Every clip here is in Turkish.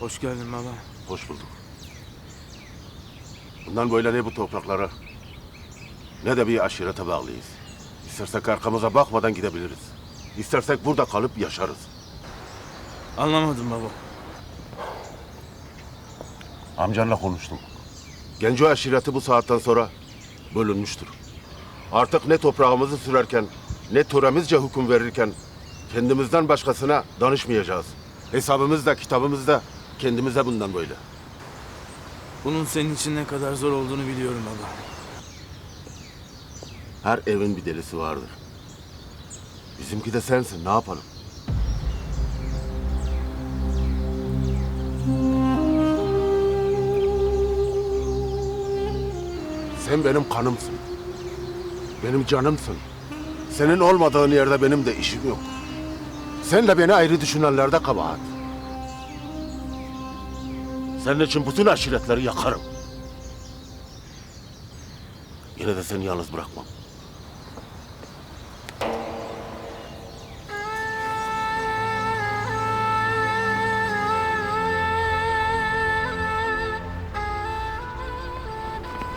Hoş geldin baba. Hoş bulduk. Bundan böyle ne bu topraklara ne de bir aşirete bağlıyız. İstersek arkamıza bakmadan gidebiliriz. İstersek burada kalıp yaşarız. Anlamadım baba. Amcanla konuştum. Genco aşireti bu saatten sonra bölünmüştür. Artık ne toprağımızı sürerken ne töremizce hüküm verirken kendimizden başkasına danışmayacağız. Hesabımız da kitabımız da kendimize bundan böyle. Bunun senin için ne kadar zor olduğunu biliyorum baba. Her evin bir delisi vardır. Bizimki de sensin. Ne yapalım? Sen benim kanımsın. Benim canımsın. Senin olmadığın yerde benim de işim yok. Senle beni ayrı düşünenlerde kabahat. Senin için bütün aşiretleri yakarım. Yine de seni yalnız bırakmam.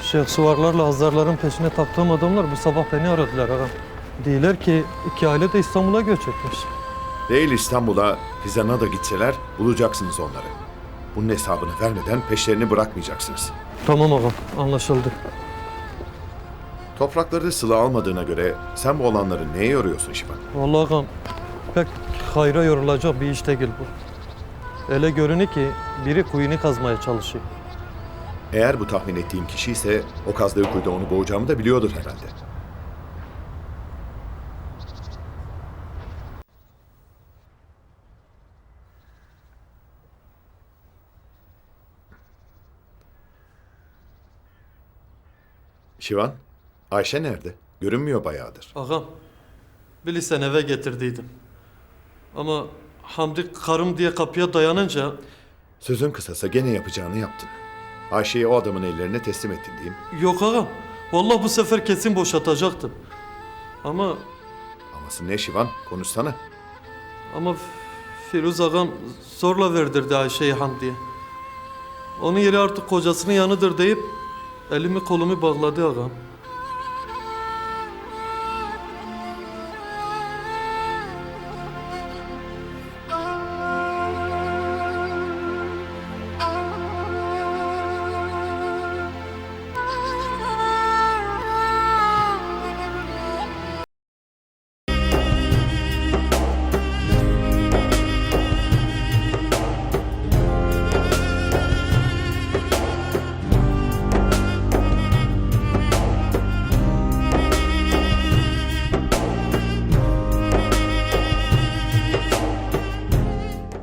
Şeyh Suvarlarla Hazarların peşine taktığım adamlar bu sabah beni aradılar ağam. Diyorlar ki iki aile de İstanbul'a göç etmiş. Değil İstanbul'a, Hizan'a da gitseler bulacaksınız onları. Bunun hesabını vermeden peşlerini bırakmayacaksınız. Tamam ağam anlaşıldı. Toprakları sıla almadığına göre sen bu olanları neye yoruyorsun Şivan? Vallahi ağam pek hayra yorulacak bir iş değil bu. Öyle görünü ki biri kuyunu kazmaya çalışıyor. Eğer bu tahmin ettiğim kişi ise o kazdığı kuyuda onu boğacağımı da biliyordur herhalde. Şivan, Ayşe nerede? Görünmüyor bayağıdır. Ağam bilirsen eve getirdiydim. Ama Hamdi karım diye kapıya dayanınca Sözün kısası gene yapacağını yaptın. Ayşe'yi o adamın ellerine teslim ettin diyeyim. yok ağam. Vallahi bu sefer kesin boşatacaktım. Ama Aması ne Şivan? Konuşsana. Ama Firuz ağam zorla verdirdi Ayşe'yi Hamdi'ye. Onun yeri artık kocasının yanıdır deyip elimi kolumu bağladı ağam.